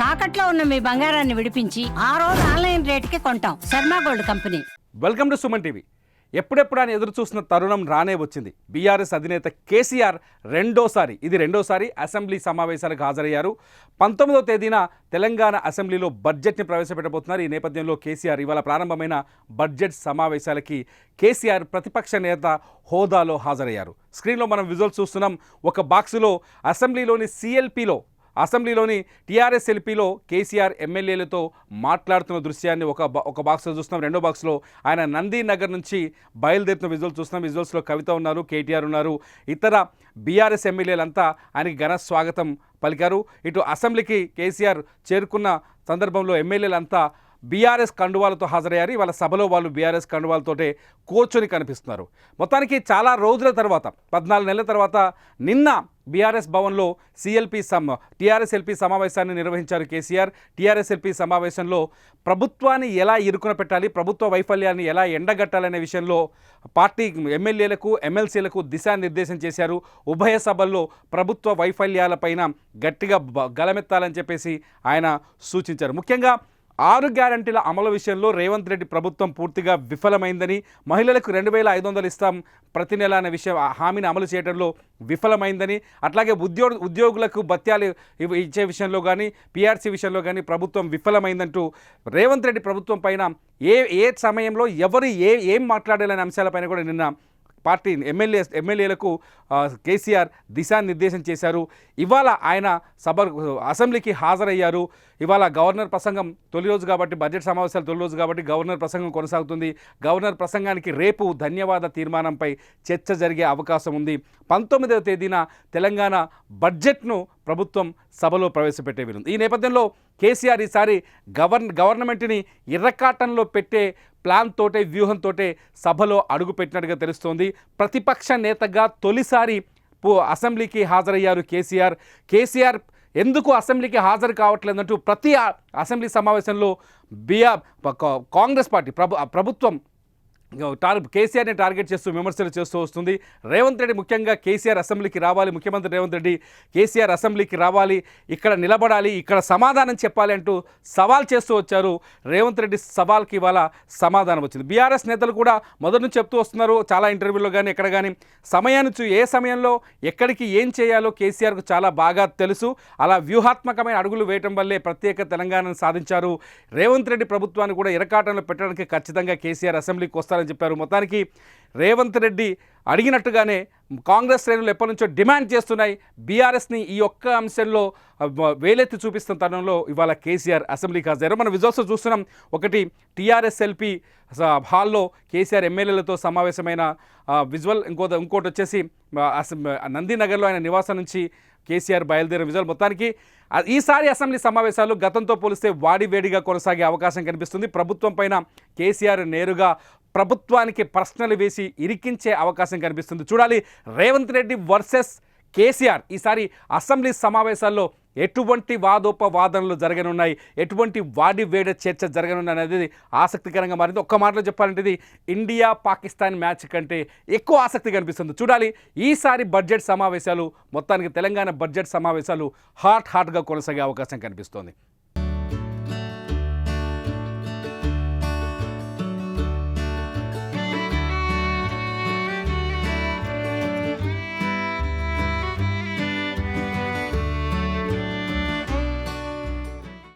తాకట్లో ఉన్న మీ బంగారాన్ని విడిపించి ఆ రోజు ఆన్లైన్ రేటుకి కొంటాం. Sharma gold company. Welcome to Suman TV. ఎప్పుడెప్పుడు అని ఎదురు చూసిన తరుణం రానే వచ్చింది. బీఆర్ఎస్ అధినేత కేసీఆర్ రెండోసారి ఇది రెండోసారి అసెంబ్లీ సమావేశాలకు హాజరయ్యారు. పంతొమ్మిదవ తేదీన తెలంగాణ అసెంబ్లీలో బడ్జెట్ని ప్రవేశపెట్టబోతున్నారు. ఈ నేపథ్యంలో కేసీఆర్ ఇవాళ ప్రారంభమైన బడ్జెట్ సమావేశాలకి కేసీఆర్ ప్రతిపక్ష నేత హోదాలో హాజరయ్యారు. స్క్రీన్లో మనం విజువల్స్ చూస్తున్నాం. ఒక బాక్సులో అసెంబ్లీలోని సిఎల్పిలో అసెంబ్లీలోని టీఆర్ఎస్ ఎల్పీలో కేసీఆర్ ఎమ్మెల్యేలతో మాట్లాడుతున్న దృశ్యాన్ని ఒక బా- ఒక బాక్స్లో చూస్తున్నాం. రెండో బాక్స్లో ఆయన నంది నగర్ నుంచి బయలుదేరుతున్న విజువల్ చూస్తున్నాం. విజువల్స్లో కవిత ఉన్నారు కేటీఆర్ ఉన్నారు ఇతర బీఆర్ఎస్ ఎమ్మెల్యేలంతా ఆయనకి ఘన స్వాగతం పలికారు. ఇటు అసెంబ్లీకి కేసీఆర్ చేరుకున్న సందర్భంలో ఎమ్మెల్యేలంతా బీఆర్ఎస్ కండువాలతో హాజరయ్యారు. వాళ్ళ సభలో వాళ్ళు బీఆర్ఎస్ కండువాలతోటే కూర్చొని కనిపిస్తున్నారు. మొత్తానికి చాలా రోజుల తర్వాత పద్నాలుగు నెలల తర్వాత నిన్న బీఆర్ఎస్ భవన్లో సిఎల్పి సమ్ టీఆర్ఎస్ ఎల్పి సమావేశాన్ని నిర్వహించారు కేసీఆర్. టీఆర్ఎస్ ఎల్పి సమావేశంలో ప్రభుత్వాన్ని ఎలా ఇరుకున పెట్టాలి ప్రభుత్వ వైఫల్యాన్ని ఎలా ఎండగట్టాలనే విషయంలో పార్టీ ఎమ్మెల్యేలకు ఎమ్మెల్సీలకు దిశానిర్దేశం చేశారు. ఉభయ సభల్లో ప్రభుత్వ వైఫల్యాలపైన గట్టిగా గలమెత్తాలని చెప్పేసి ఆయన సూచించారు. ముఖ్యంగా ఆరు గ్యారంటీల అమలు విషయంలో రేవంత్ రెడ్డి ప్రభుత్వం పూర్తిగా విఫలమైందని మహిళలకు రెండు వేల ఐదు వందలు ఇస్తాం ప్రతి నెల అనే విషయం హామీని అమలు చేయడంలో విఫలమైందని అట్లాగే ఉద్యోగ ఉద్యోగులకు భత్యాలు ఇచ్చే విషయంలో కానీ పీఆర్సీ విషయంలో కానీ ప్రభుత్వం విఫలమైందంటూ రేవంత్ రెడ్డి ప్రభుత్వం పైన ఏ ఏ సమయంలో ఎవరు ఏ ఏం మాట్లాడాలనే అంశాలపైన కూడా నిన్న పార్టీ ఎమ్మెల్యే ఎమ్మెల్యేలకు కేసీఆర్ దిశానిర్దేశం చేశారు. ఇవాళ ఆయన సభ అసెంబ్లీకి హాజరయ్యారు. ఇవాళ గవర్నర్ ప్రసంగం తొలి రోజు కాబట్టి బడ్జెట్ సమావేశాలు తొలి రోజు కాబట్టి గవర్నర్ ప్రసంగం కొనసాగుతుంది. గవర్నర్ ప్రసంగానికి రేపు ధన్యవాద తీర్మానంపై చర్చ జరిగే అవకాశం ఉంది. పంతొమ్మిదవ తేదీన తెలంగాణ బడ్జెట్ను ప్రభుత్వం సభలో ప్రవేశపెట్టే వీలుంది. ఈ నేపథ్యంలో కేసీఆర్ ఈసారి గవర్న గవర్నమెంట్ని ఇర్రకాటంలో పెట్టే ప్లాన్ తోటే వ్యూహంతోటే సభలో అడుగుపెట్టినట్టుగా తెలుస్తోంది. ప్రతిపక్ష నేతగా తొలిసారి అసెంబ్లీకి హాజరయ్యారు కేసీఆర్. కేసీఆర్ ఎందుకు అసెంబ్లీకి హాజరు కావట్లేదంటూ ప్రతి అసెంబ్లీ సమావేశంలో బిఆర్ కాంగ్రెస్ పార్టీ ప్రభు ప్రభుత్వం టార్ కేసీఆర్ని టార్గెట్ చేస్తూ విమర్శలు చేస్తూ వస్తుంది. రేవంత్ రెడ్డి ముఖ్యంగా కేసీఆర్ అసెంబ్లీకి రావాలి. ముఖ్యమంత్రి రేవంత్ రెడ్డి కేసీఆర్ అసెంబ్లీకి రావాలి. ఇక్కడ నిలబడాలి. ఇక్కడ సమాధానం చెప్పాలి అంటూ సవాల్ చేస్తూ వచ్చారు. రేవంత్ రెడ్డి సవాల్కి ఇవాళ సమాధానం వచ్చింది. బీఆర్ఎస్ నేతలు కూడా మొదటి నుంచి చెప్తూ వస్తున్నారు. చాలా ఇంటర్వ్యూలో కానీ ఎక్కడ కానీ సమయాన్ని చూ ఏ సమయంలో ఎక్కడికి ఏం చేయాలో కేసీఆర్కు చాలా బాగా తెలుసు. అలా వ్యూహాత్మకమైన అడుగులు వేయటం వల్లే ప్రత్యేక తెలంగాణను సాధించారు. రేవంత్ రెడ్డి ప్రభుత్వాన్ని కూడా ఇరకాటంలో పెట్టడానికి ఖచ్చితంగా కేసీఆర్ అసెంబ్లీకి వస్తారు చేస్తారని చెప్పారు. మొత్తానికి రేవంత్ రెడ్డి అడిగినట్టుగానే కాంగ్రెస్ శ్రేణులు ఎప్పటి నుంచో డిమాండ్ చేస్తున్నాయి. బీఆర్ఎస్ని ఈ ఒక్క అంశంలో వేలెత్తి చూపిస్తున్న తరుణంలో ఇవాళ కేసీఆర్ అసెంబ్లీకి హాజరు మనం విజువల్స్ చూస్తున్నాం. ఒకటి టీఆర్ఎస్ ఎల్పీ హాల్లో కేసీఆర్ ఎమ్మెల్యేలతో సమావేశమైన విజువల్ ఇంకో ఇంకోటి వచ్చేసి నందినగర్లో ఆయన నివాసం నుంచి కేసీఆర్ బయలుదేరిన విజయాలు మొత్తానికి ఈసారి అసెంబ్లీ సమావేశాలు గతంతో పోలిస్తే వాడివేడిగా కొనసాగే అవకాశం కనిపిస్తుంది. ప్రభుత్వం పైన కేసీఆర్ నేరుగా ప్రభుత్వానికి ప్రశ్నలు వేసి ఇరికించే అవకాశం కనిపిస్తుంది. చూడాలి రేవంత్ రెడ్డి వర్సెస్ కేసీఆర్ ఈసారి అసెంబ్లీ సమావేశాల్లో ఎటువంటి వాదోపవాదనలు జరగనున్నాయి? ఎటువంటి వాడి వేడ చర్చ జరగనున్నాయి అనేది ఆసక్తికరంగా మారింది. ఒక్క మాటలో చెప్పాలంటే ఇది ఇండియా పాకిస్తాన్ మ్యాచ్ కంటే ఎక్కువ ఆసక్తి కనిపిస్తుంది. చూడాలి ఈసారి బడ్జెట్ సమావేశాలు మొత్తానికి తెలంగాణ బడ్జెట్ సమావేశాలు హాట్ హాట్గా కొనసాగే అవకాశం కనిపిస్తోంది.